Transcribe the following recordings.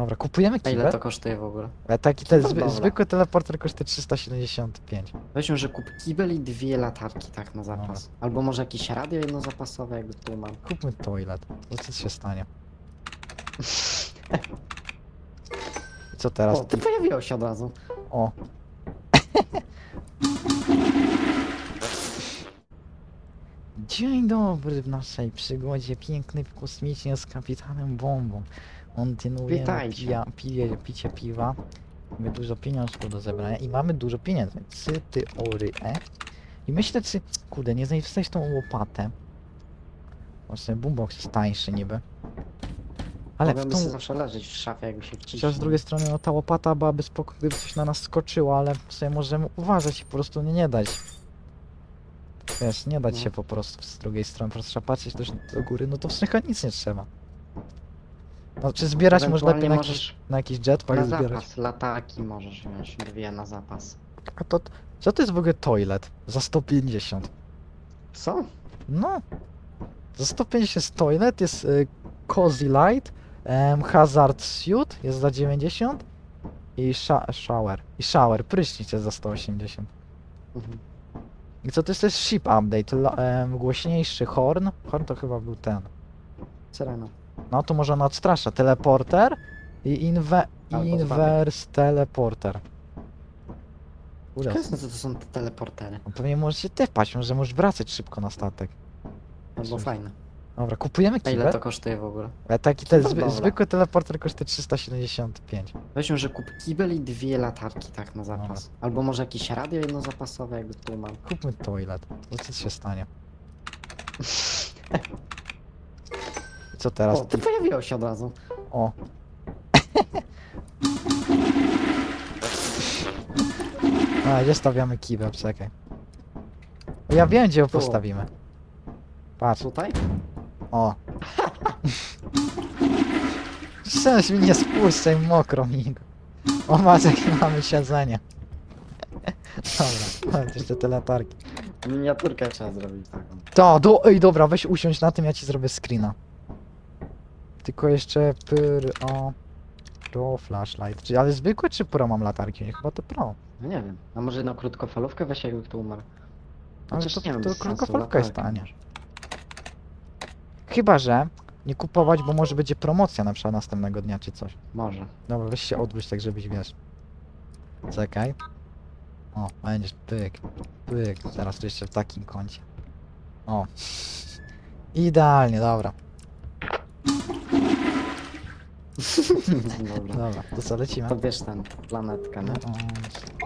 Dobra, kupujemy A ile kibel. to kosztuje w ogóle? Ale taki ten No zwy, dobra. zwykły teleporter kosztuje 375. Weźmy, że kup kibel i dwie latarki tak na zapas. Albo może jakieś radio jednozapasowe, jakby tu mam. Kupmy toilet. No co się stanie? I co teraz? O, ty pojawiło się od razu. O. Dzień dobry w naszej przygodzie pięknej kosmicznie z kapitanem Bombą. Kontynuujemy Witajcie. pija, pije, picie piwa. Mamy dużo pieniążków do zebrania i mamy dużo pieniędzy. Trzy teorie. I myślę, czy... Kurde, nie znajdziesz tą łopatę. Właśnie boombox jest tańszy niby. Ale w tą... sobie zawsze leżeć w szafie, jakby się. Chociaż z drugiej strony no, ta łopata byłaby spoko, gdyby coś na nas skoczyło, ale sobie możemy uważać i po prostu nie, nie dać. Wiesz, nie dać No. się po prostu z drugiej strony, po prostu trzeba patrzeć też do góry, no to w sumie nic nie trzeba. No, czy zbierać można Ewentualnie na, możesz jakiś, na jakiś jetpack Na zbierać? zapas, latarki możesz wziąć, dwie na zapas. A to, co to jest w ogóle toilet? Za 150. Co? No. Za 150 jest toilet, jest y, cozy light, em, hazard suit jest za 90 i sha shower. I shower, prysznic jest za 180. Mhm. I co to jest, to jest ship update, lo- em, głośniejszy horn. Horn to chyba był ten. Syrena. No to może on odstrasza. Teleporter i inwe Albo inverse teleporter. Kurde, Jasne, co to są te teleportery. no pewnie możesz się tepać, może możesz wracać szybko na statek. Albo Cóż. fajne. Dobra, kupujemy A ile kibel. to kosztuje w ogóle? Ale taki ten No zwy, dobra. zwykły teleporter kosztuje 375. Weźmy, że kup kibel i dwie latarki tak na zapas. Albo może jakieś radio jednozapasowe, jakby tu mam. Kupmy toilet. No co się stanie? Co teraz? O, ty pojawiło się od razu. O. A, gdzie stawiamy kibel? Czekaj. Ja wiem, gdzie ją Tu. postawimy. Patrz, Tutaj? o. Szczęść mi nie spuszczaj, mokro mi. O, masz jakie mamy siedzenie. Dobra, mam jeszcze te latarki. Miniaturkę trzeba zrobić taką. To, do, ej, dobra, weź usiądź na tym, ja ci zrobię screena. Tylko jeszcze pyr, o... Pro flashlight. Czy, ale zwykłe czy pro mam latarki? Chyba to pro. No nie wiem. A może na krótkofalówkę weź jakby kto umarł. Ale Chociaż to, nie wiem, to bez sensu, krótkofalówka jest tania. Chyba, że nie kupować, bo może będzie promocja na przykład następnego dnia czy coś. Może. Dobra, weź się odwróć tak, żebyś wiesz. Czekaj. O, będziesz pyk, pyk. Teraz tu jeszcze w takim kącie. O. Idealnie, dobra. Dobra. Dobra, to co, lecimy? To bierz ten, planetkę, no.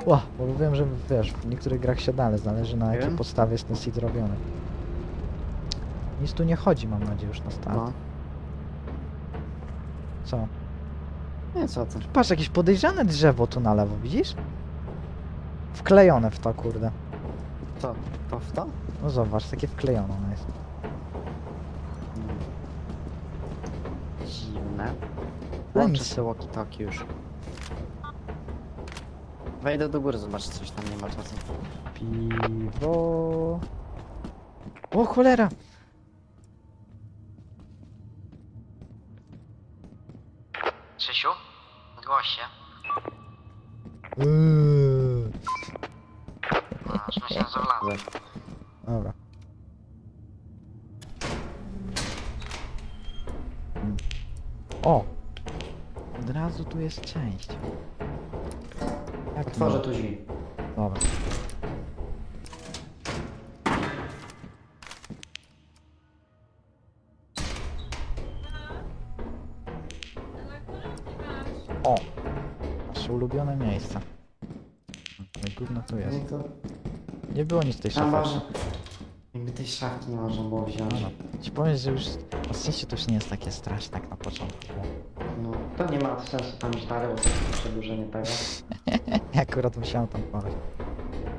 Ła, bo wiem, że wiesz, w niektórych grach się dalej zależy na jakiej Wiem. podstawie jest ten seed robiony. Nic tu nie chodzi, mam nadzieję, już na start. No. Co? Nie, co ty? Patrz, jakieś podejrzane drzewo tu na lewo, widzisz? Wklejone w to, kurde. To, to w to? No zobacz, takie wklejone ono jest. Hmm. Dziwne. No Łączę nic. sobie walkie-talkie już. Wejdę do góry, zobacz, coś tam nie ma czasu. Piwo... O cholera! Krzysiu? Zgłoś się. Yy. Jest część. Jak no? tu drzwi. Dobra. O! Nasze ulubione miejsce. Jak gówno tu jest. No to... Nie było nic w tej A szafie. może... Jakby tej szafki nie można było wziąć. No, ci powiem, że już w sensie to już nie jest takie straszne jak na początku. było. To nie ma sensu tam iść dalej, bo to jest przedłużenie tego. Akurat musiałem tam poleć.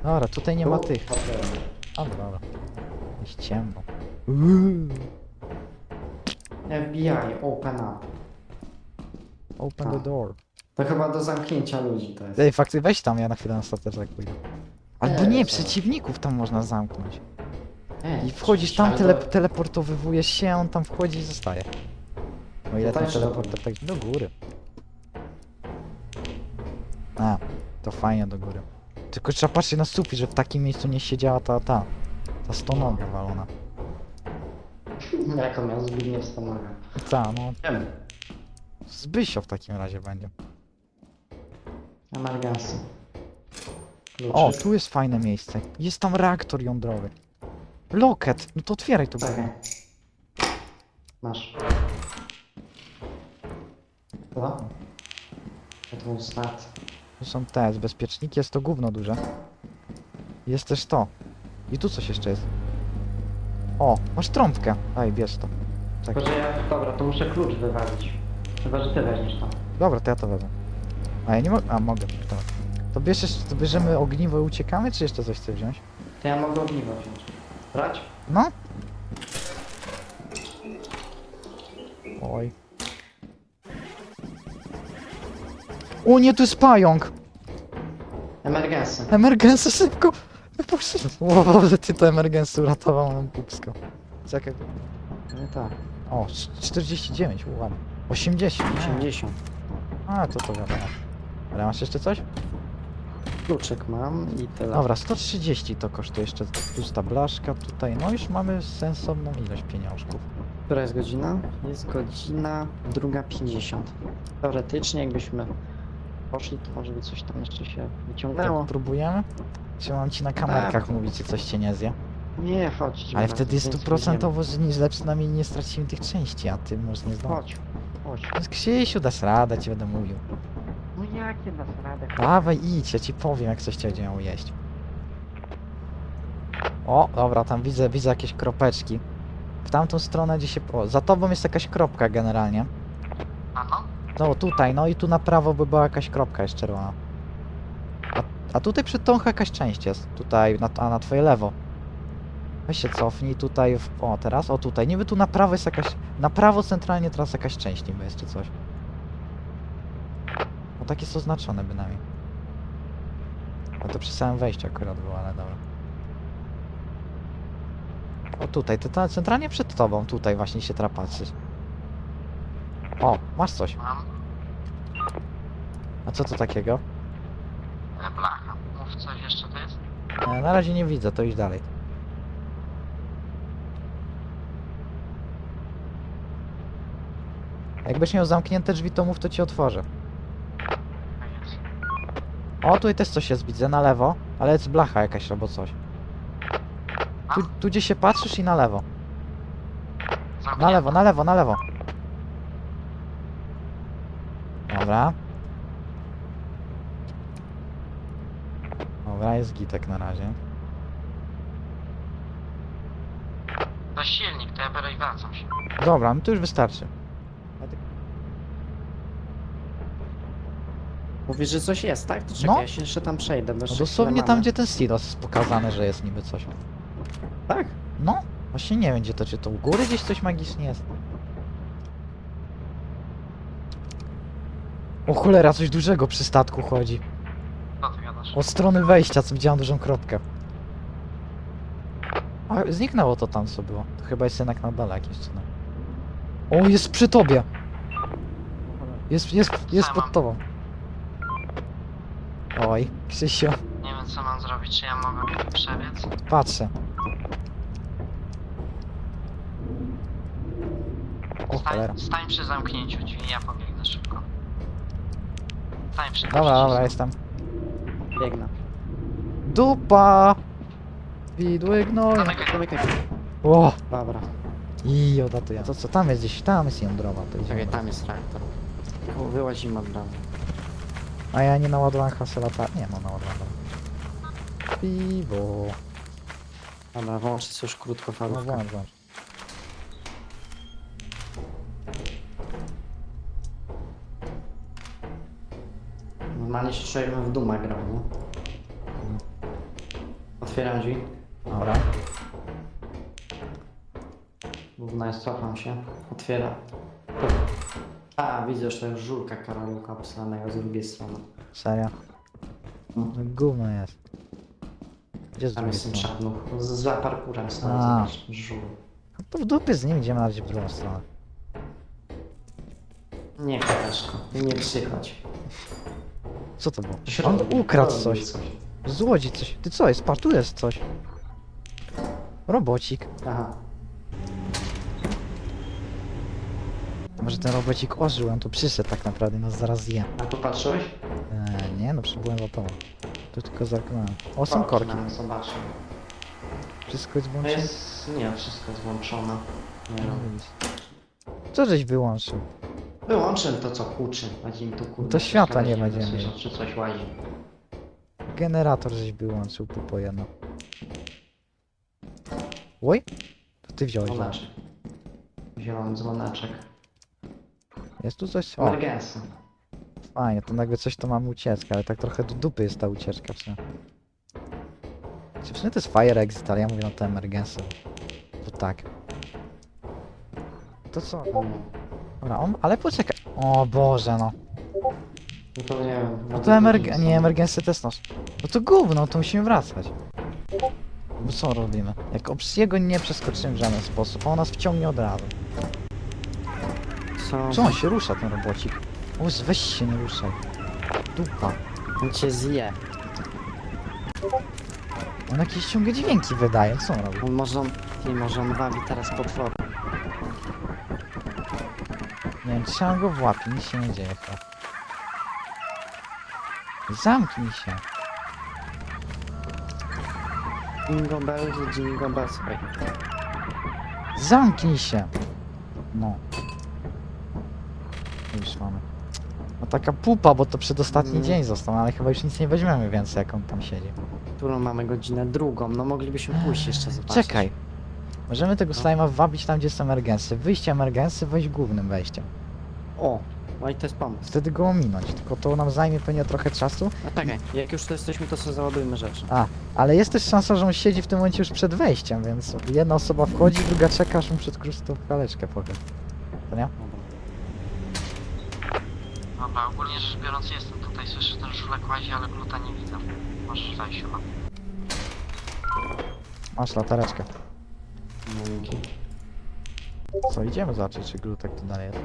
Dobra, tutaj nie ma Tu tych. otwieram. A dobra. Jest ciemno. Uuu. FBI, open up. Open the door. To chyba do zamknięcia ludzi to jest. Ej, faktycznie weź tam, ja na chwilę na statek pójdę. Albo Nie, nie, co? przeciwników tam można zamknąć. Ej, I wchodzisz tam, ale tele to- teleportowywujesz się, on tam wchodzi i zostaje. O ile Tutaj ten czy do teleporter tak do góry. A, to fajnie do góry. Tylko trzeba patrzeć na sufit, że w takim miejscu nie siedziała ta, ta, ta stonoga walona. Jaką miał Zbigniew Stonoga. Ta, no, Wiem. Zbysio w takim razie będzie. Emergensy. O, tu jest fajne miejsce. Jest tam reaktor jądrowy. Loket, no to otwieraj to. Czekaj. Masz. Co? Start. Tu są te, z bezpieczniki, jest to gówno duże. Jest też to. I tu coś jeszcze jest. O, masz trąbkę. Daj, bierz to. Tak. Tylko, że ja... Dobra, to muszę klucz wywalić. Chyba, że ty weźmiesz to. Dobra, to ja to wezmę. A ja nie mogę. A mogę. To bierzesz, to bierzemy ogniwo i uciekamy, czy jeszcze coś chcesz wziąć? To ja mogę ogniwo wziąć. Brać? No? O nie, tu jest pająk! Emergensy. Emergensy szybko! O Boże, ty to emergensy uratował nam pupsko. Czekaj. No tak. O, cz- 49, u, ładnie. 80. nie. 80. A, to to wiadomo. Ale masz jeszcze coś? Kluczyk mam i tyle. Dobra, 130 to kosztuje jeszcze plus ta blaszka tutaj. No już mamy sensowną ilość pieniążków. Która jest godzina? Jest godzina druga 50. Teoretycznie jakbyśmy poszli, to może by coś tam jeszcze się wyciągnęło. Tak próbujemy? Czy mam ci na kamerkach mówić, czy coś cię nie zje? Nie, chodź. Ale wtedy jest stuprocentowo, że nie, źle przynajmniej nie stracimy tych części, a ty może nie będziemy. zdążysz. Chodź, chodź. Więc Krzysiu, dasz radę, ci będę mówił. No jakie dasz radę? Dawaj, idź, ja ci powiem, jak coś cię będzie miało jeść. O, dobra, tam widzę, widzę jakieś kropeczki. W tamtą stronę, gdzie się... O, za tobą jest jakaś kropka generalnie. A no? No, tutaj, no i tu na prawo by była jakaś kropka jeszcze czerwona. A, a tutaj przed tą jakaś część jest. Tutaj, na, a na twoje lewo. Weź się cofnij tutaj, w, o teraz, o tutaj. Niby tu na prawo jest jakaś, na prawo centralnie teraz jakaś część niby jest czy coś. O tak jest oznaczone bynajmniej. A to przy samym wejściu akurat było, ale dobra. O tutaj, to, to centralnie przed tobą, tutaj właśnie się teraz patrzysz. O, masz coś. Mam A co to takiego? blacha. Mów coś jeszcze to jest? E, na razie nie widzę, to idź dalej. Jakbyś miał zamknięte drzwi, to mów, to ci otworzę. O, tutaj też coś jest, widzę, na lewo, ale jest blacha jakaś albo coś. Tu, tu gdzie się patrzysz i na lewo. Na lewo, na lewo, na lewo. Dobra. Dobra, jest gitek na razie. To silnik, to ja biorę i wracam się. Dobra, no to już wystarczy. Mówisz, że coś jest, tak? To czekaj, No. ja się jeszcze tam przejdę. Bo No jeszcze dosłownie chwilę tam, mamy. gdzie ten silos jest pokazane, że jest niby coś. Tak? No, właśnie nie wiem, gdzie to, czy to u góry gdzieś coś magicznie jest. O cholera, coś dużego przy statku chodzi. Co ty gadasz? Od strony wejścia, co widziałem dużą kropkę. A, zniknęło to tam, co było. To chyba jest jednak na dole jakieś co O, jest przy tobie! Jest, jest, jest pod tobą. Oj, Krzysiu, Nie wiem co mam zrobić, czy ja mogę przebiec? patrzę. O cholera. Stań, stań przy zamknięciu drzwi, ja pobiegnę szybko. Dobra, dobra, jestem. Biegnę. Dupa! Widły gnoju. Zamykaj, zamykaj. O! Dobra. I odlatuję. To co, tam jest gdzieś, tam jest jądrowa. To idziemy. Czekaj, tam jest reaktor. Wyłazimy od razu. A ja nie naładowałem hasę lata... Nie mam naładowanego. Piwo. Dobra, włączę sobie już No krótkofalówkę. włącz, włącz. Normalnie się czuję, jakbym w Duma grał, nie? Otwieram drzwi. Dobra. Główna jest, cofam się. Otwieram. A, widzę, że to już żulka karaluka obsranego z drugiej strony. Serio. No. No, Gówno jest. Gdzie z Tam drugiej jest ten strony? czarnuch. Z- Za parkurem stoi, A. zobacz, żul. No to w dupie z nim idziemy na razie w drugą stronę. Nie, koleżko, nie przychodź. Co to było? On ukradł coś. Złodzi coś. Ty co jest? Patrz, tu jest coś. Robocik. Aha. Może ten robocik ożył, on tu przyszedł tak naprawdę, nas zaraz zje. A tu patrzyłeś? Eee, nie no, przybyłem gotowo. Tu tylko zamknąłem. O, są korki. Zobaczę. Wszystko jest włączone. jest... Nie, wszystko jest włączone. Nie No, no. Co żeś wyłączył? Wyłączę to co huczy. Będzie mi tu kurde. To światła nie przeszkadzać, będziemy Czy coś łazi. Generator żeś wyłączył, pupo jedno. Oj? To ty wziąłeś. go. Dzwoneczek. Wziąłem dzwoneczek. Jest tu coś? O, Emergensy. fajnie, to nagle coś to mamy ucieczkę, ale tak trochę do dupy jest ta ucieczka w sumie. Czy w sumie to jest fire exit, ale ja mówię na te emergensy. To tak. To co? Dobra, on, ale poczekaj. O Boże, no. No to nie wiem. No to emerg... nie, emergensy to jest nos. No to gówno, to musimy wracać. Bo co robimy? Jak obs jego nie przeskoczymy w żaden sposób, a on nas wciągnie od razu. Co? Co on się rusza, ten robocik? O, weź się nie ruszaj. Dupa. On cię zje. On jakieś ciągle dźwięki wydaje, co on robi? On może on... Ty, może on wabi teraz potwory. Nie wiem, trzymam go w łapie, nic się nie dzieje. Zamknij się. Jingle bells, jingle bells. Zamknij się! No. Już mamy. No taka pupa, bo to przedostatni Mm. dzień został, ale chyba już nic nie weźmiemy więcej, jak on tam siedzi. Którą mamy godzinę? Drugą. No moglibyśmy pójść jeszcze zobaczyć. Czekaj. Możemy tego No. slajma wabić tam, gdzie są emergensy. Wyjście emergensy, wejść głównym wejściem. O! No i to jest pomysł. Wtedy go ominąć, tylko to nam zajmie pewnie trochę czasu. No czekaj, jak już tu jesteśmy, to sobie załadujmy rzeczy. Ale jest też szansa, że on siedzi w tym momencie już przed wejściem, więc jedna osoba wchodzi, druga czeka, aż mu przed tą kaleczkę pochodzi. To nie? Dobra, ogólnie rzecz biorąc jestem tutaj, słyszę ten żulek łazi, ale gluta nie widzę. Możesz wejść chyba. Masz latareczkę. Dzięki. Co, idziemy zobaczyć, czy glutek tu dalej jest.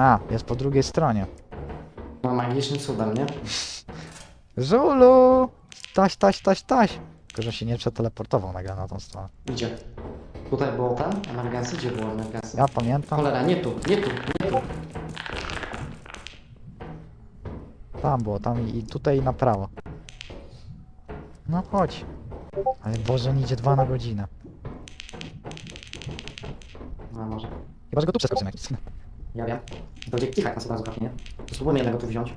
A, jest po drugiej stronie. No magicznym cudem, nie? Żulu! Taś, taś, taś, taś! Tylko, że się nie przeteleportował nagle na tą stronę. Idzie. Tutaj było ten? Emergency? Gdzie było emergency? Ja pamiętam. Cholera, nie tu, nie tu, nie tu. Tam było, tam i, i tutaj i na prawo. No chodź. Ale Boże, on idzie dwa na godzinę. No może. Chyba, że go tu przeskoczymy. Ja wiem. Będzie kichać nas od razu nie? To spróbujmy jednego tu wziąć.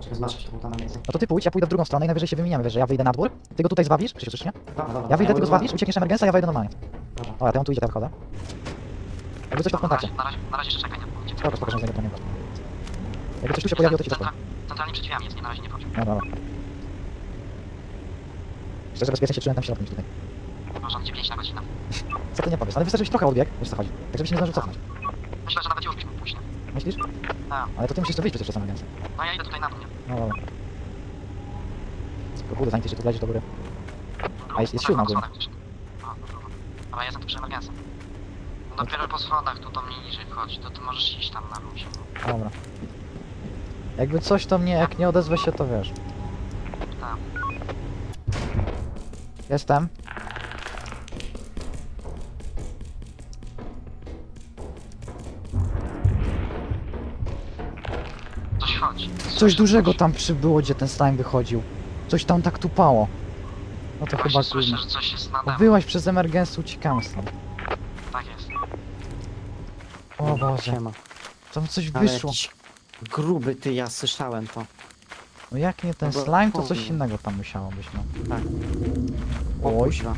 Czekaj, zobaczyć, to było tam na miejscu. No to ty pójdź, ja pójdę w drugą stronę i najwyżej się wymieniamy, wiesz, że ja wyjdę na dwór, ty go tutaj zwabisz, przecież nie? Dobra, dobra. Ja wyjdę, ty go zwabisz, uciekniesz emergencja, ja wejdę normalnie. Dobra. Dobra, to on tu idzie, ja wchodzę. Jakby coś to w kontakcie. na razie, na razie jeszcze czekaj, nie pójdzie. Dobra, spoko, że nie było. Jakby coś tu się pojawiło, to ci. Centra- Centralnie przed drzwiami jest, nie na razie nie wchodź. No dobra. Szczerze bezpiecznie się czułem tam w środku niż tutaj. Może on 9 na godzinę. Co ty nie powiesz, ale wystarczy, żebyś trochę odbiegł, wiesz co chodzi. Tak żebyś nie zdążył cofnąć. Myślę, że nawet już byśmy. Myślisz? Tak. Ale to ty musisz to wyjść przecież przez emergencję. No ja idę tutaj na dół, nie? No dobra. Kurde, zanim ty się tu wleziesz do góry. A jest- jest na siódma stronę gdzieś. No, no, drugą. Dobra, jestem tu przy emergencji. No dopiero po schodach tu do mnie niżej wchodzi, to ty możesz iść tam na luzie. Dobra. Jakby coś to mnie, jak nie odezwę się, to wiesz. Tak. Jestem. Coś dużego tam przybyło, gdzie ten slime wychodził. Coś tam tak tupało. No to Właśnie chyba słyszę, kurde. że coś jest nade mną. Byłaś przez emergencję, uciekamy stąd. Tak jest. O Boże, Siema. tam coś Ale wyszło. jakiś gruby ty, ja słyszałem to. No jak nie ten Chyba slime, to coś powiem. innego tam musiało być, no. Tak. O Oj. kuźwa.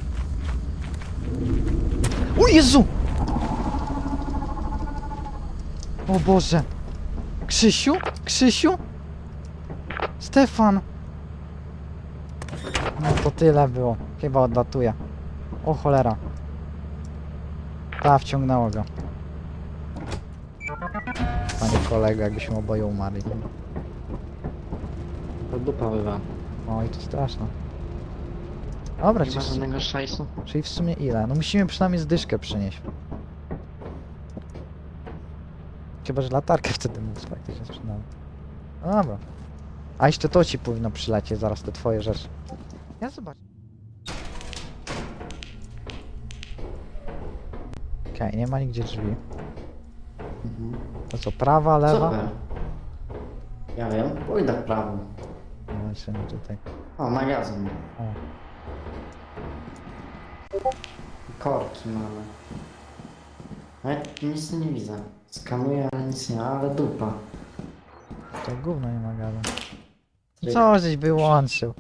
O Jezu! O Boże! Krzysiu? Krzysiu? Stefan! No to tyle było. Chyba odlatuję. O cholera. Ta, wciągnęło go. Panie kolego, jakbyśmy oboje umarli. To dupa bywa. Oj, to straszne. Dobra, Nie czyli, żadnego szajsu. czyli w sumie ile? No musimy przynajmniej zdyszkę przynieść. Chyba, że latarkę wtedy mógł faktycznie sprzedałem. No dobra. A jeszcze to ci powinno przylecieć zaraz, te twoje rzeczy. Ja zobacz. Okej, nie ma nigdzie drzwi. Mhm. To co, prawa, lewa? Super. Ja wiem, pójdę w prawo. Zobaczymy tutaj. O, magazyn. O. Korki mamy. Ja nic nie widzę. Skanuję, ale nic nie ma, ale dupa. To gówno nie ma gada. Tryk. Co żeś wyłączył?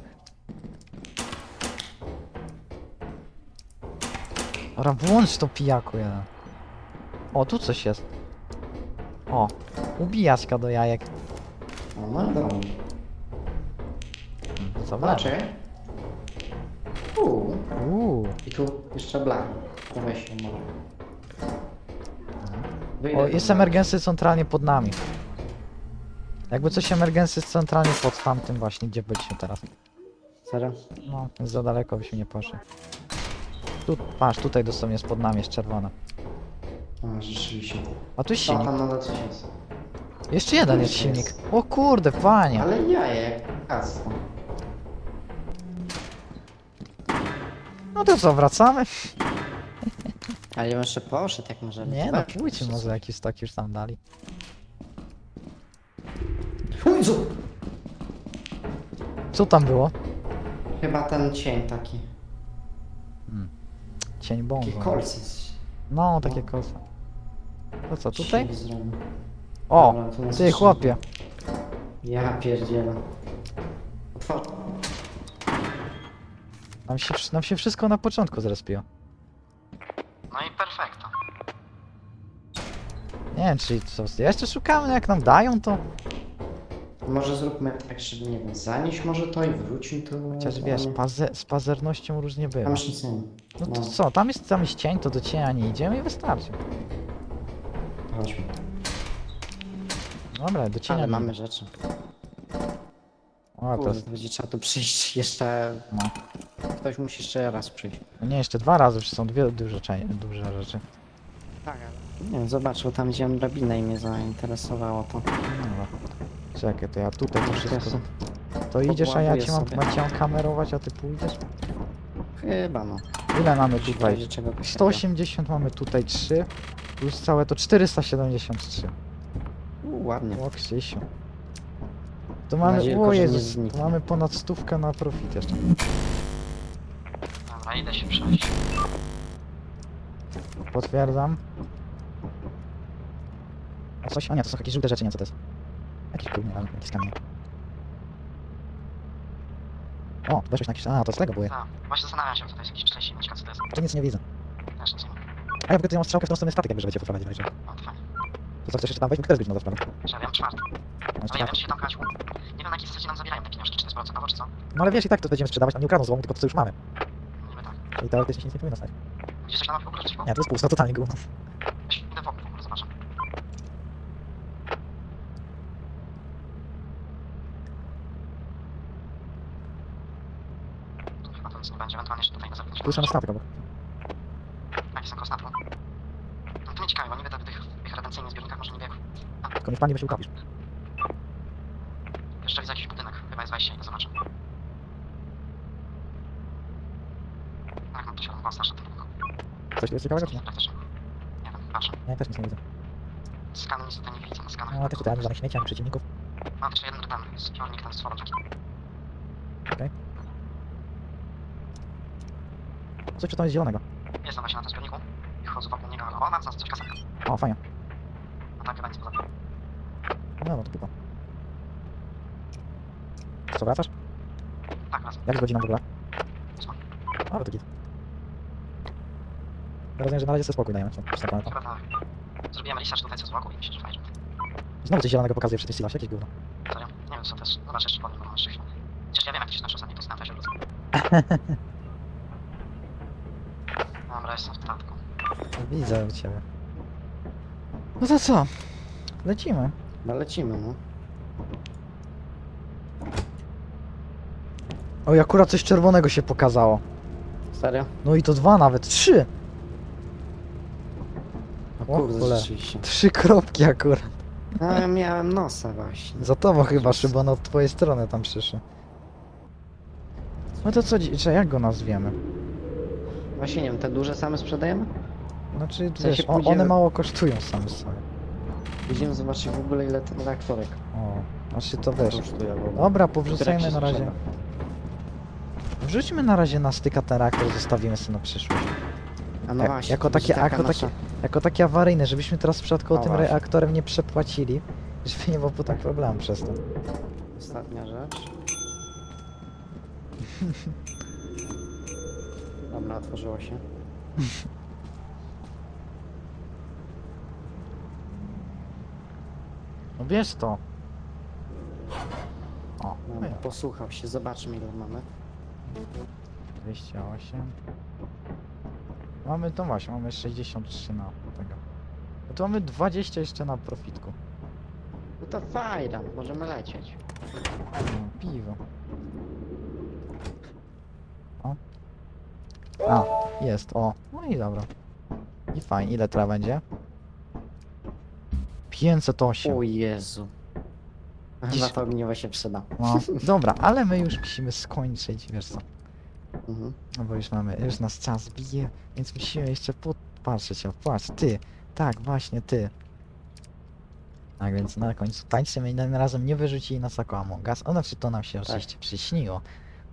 Dobra, włącz to pijaku jeden. O, tu coś jest. O, ubijaczka do jajek. O, no i dobra. Zobacz. Zobaczę. Uuu. Uuu. I tu jeszcze black. To weź się może. Wyjdę O, jest black. emergensy centralnie pod nami. Jakby coś emergensy jest centralnie pod tamtym właśnie, gdzie byliśmy teraz. Serio? No, za daleko byśmy nie poszli. Tu, patrz, tutaj dosłownie jest pod nami, jest czerwona. A, rzeczywiście. A tu jest silnik. tam nadal coś jest. Jeszcze jeden jest Jest. silnik. O kurde, panie. Ale jaje, jak kactwo. No to co, wracamy? Ale ja bym jeszcze poszedł, jak może. Nie no, pójdźmy może jakiś taki już tam dali. Jezu! Co tam było? Chyba ten cień taki. Cień Taki bongo. kolc jest. No, takie No. kosa. To co, tutaj? Zrobił. O, Dobra, to nas ty jeszcze- chłopie. Ja pierdzielę. Otwórz. Nam się, wsz- nam się wszystko na początku zrespiło. No i perfekto. Nie wiem, czy co, jeszcze szukamy, jak nam dają to. Może zróbmy tak, żeby nie wiem, zanieść może to i wróćmy to. Chociaż wiesz, nie- paze, z pazernością różnie bywa. Tam już nic nie ma. No to no. co, tam jest, tam jest cień, to do cienia nie idziemy i wystarczy. Chodźmy. Dobra, do cienia Ale nie mamy rzeczy. O, to Kurde, jest, będzie trzeba tu przyjść jeszcze. no. Ktoś musi jeszcze raz przyjść. no nie, jeszcze dwa razy, przecież są dwie duże, duże rzeczy. Tak, ale. Nie wiem, zobacz, bo tam wziąłem drabinę i mnie zainteresowało to. Dobra. Czekaj, to ja tutaj to wszystko... To idziesz, a ja cię mam, mam cię mam kamerować, a ty pójdziesz? Chyba no. Ile mamy tutaj? będzie czego takiego. 180 mamy tutaj 3, plus całe to 473. U, ładnie. O Krzysiu. To mamy, o Jezus, to mamy ponad stówkę na profit jeszcze. Dobra, idę się przejść. Potwierdzam. A coś? A nie, to są jakieś żółte rzeczy, nie co to jest? Jakiś nie wiem, jakieś kamienie. O, weszłeś na jakiś... A, to z tego były. Tak, właśnie zastanawiam się, co to jest jakiś wcześniej, na przykład co to jest. To nic nie widzę. Też nic nie wiem. A ja w ogóle tutaj mam strzałkę w tą stronę statek, jakby żeby cię poprowadzić. No, No to fajnie. to co, chcesz jeszcze tam wejść? Mógł też być na sprawę. Że wiem, czwarty. No, ja wiem, czy się tam pchać. Nie wiem, na jakiej zasadzie nam zabierają te pieniążki, czy to jest procentowo, czy co? no ale wiesz, i tak to będziemy sprzedawać, nam nie ukradną złomu, tylko to co już mamy. Niby tak. Czyli teoretycznie się nic nie powinno stać. Gdzieś coś tam w ogóle coś? Nie, to jest pusto, totalnie gówno. Idę wokół, w ogóle zobaczę. Tu Chyba to nic nie będzie, ewentualnie jeszcze tutaj na zewnątrz. Tu jest na statek obok. Jakie są kostnaty? No to mnie ciekawi, bo niby tak w tych, tych retencyjnych zbiornikach może nie biegł. Tylko nie wpadnie, bo się ukapisz. Jeszcze widzę jakiś budynek, chyba jest wejście, idę zobaczę. Tak, no to się chyba strasznie tylko. Coś tu jest ciekawego, czy nie? Praktycznie. Nie wiem, patrzę. Nie, też nic nie widzę. Skanu nic tutaj nie widzę na skanach. No, też tutaj ani żadnych śmieci, ani przeciwników. Mam jeszcze jeden ten zbiornik ten z tworem taki. Coś przy tym jest zielonego. Jestem właśnie na tym zbiorniku i chodzę wokół niego, ale o, mam znalazł coś kasetkę. O, fajnie. A tak chyba nic poza tym. No, no to tylko. Co, wracasz? Tak, raz. Jak jest godzina w ogóle? Ósma. A, no to git. Ja rozumiem, że na razie sobie spokój dajemy. co- co tam, Chyba tak. Zrobiłem research tutaj co z i myślę, że fajnie. Znowu coś zielonego pokazuje przy tej silasie, jakieś gówno. Serio? Nie wiem co to jest. Zobacz jeszcze powiem, bo mam jeszcze chwilę. Chociaż ja wiem jak to się nasze ostatnie postępy się wrócę. Dobra, jestem w statku. Widzę u ciebie. No to co? Lecimy. No lecimy, no. Oj, akurat coś czerwonego się pokazało. Serio? No i to dwa nawet, trzy! O O kurde, cholera. rzeczywiście. Trzy kropki akurat. No, ja miałem nosa właśnie. Za tobą chyba szybon od twojej strony tam przyszły. No to co, dzi- jak go nazwiemy? Właśnie nie wiem, te duże same sprzedajemy? Znaczy, W sensie wiesz, o, one mało kosztują same sobie. Idziemy zobaczyć w ogóle ile ten reaktorek O, znaczy to wiesz. kosztuje. Bo... Dobra, powrzucajmy na razie. Wrzućmy na razie na styka ten reaktor, zostawimy sobie na przyszłość. A no Jak- właśnie, jako to będzie takie- taka jako takie- nasza- Jako takie awaryjne, żebyśmy teraz w przypadku O, tym właśnie. reaktorem nie przepłacili, żeby nie było potem problemu przez to. Ostatnia rzecz. Dobra, otworzyło się. No bierz to. O, no Dobra, posłuchał się, zobaczmy ile mamy. 208. Mamy, to właśnie, mamy 63 na tego. No to mamy 20 jeszcze na profitku. No to fajna, możemy lecieć. No, piwo. O. A, jest, o. No i dobra. I fajnie, ile teraz będzie? 508. O Jezu. Chyba Dziś- to ogniwo się przyda. No, dobra, ale my już musimy skończyć, wiesz co. Mhm. No bo już mamy, już nas czas bije, więc musimy jeszcze popatrzeć, o patrz, ty, tak, właśnie ty. Tak więc na końcu tańczymy i tym razem nie wyrzucili nas jako Among Us, o znaczy to nam się oczywiście przyśniło,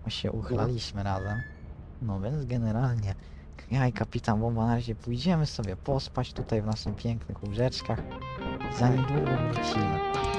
bo się uchlaliśmy razem. No więc generalnie, ja i kapitan Bomba na razie pójdziemy sobie pospać tutaj w naszych pięknych łóżeczkach, 人多我不了。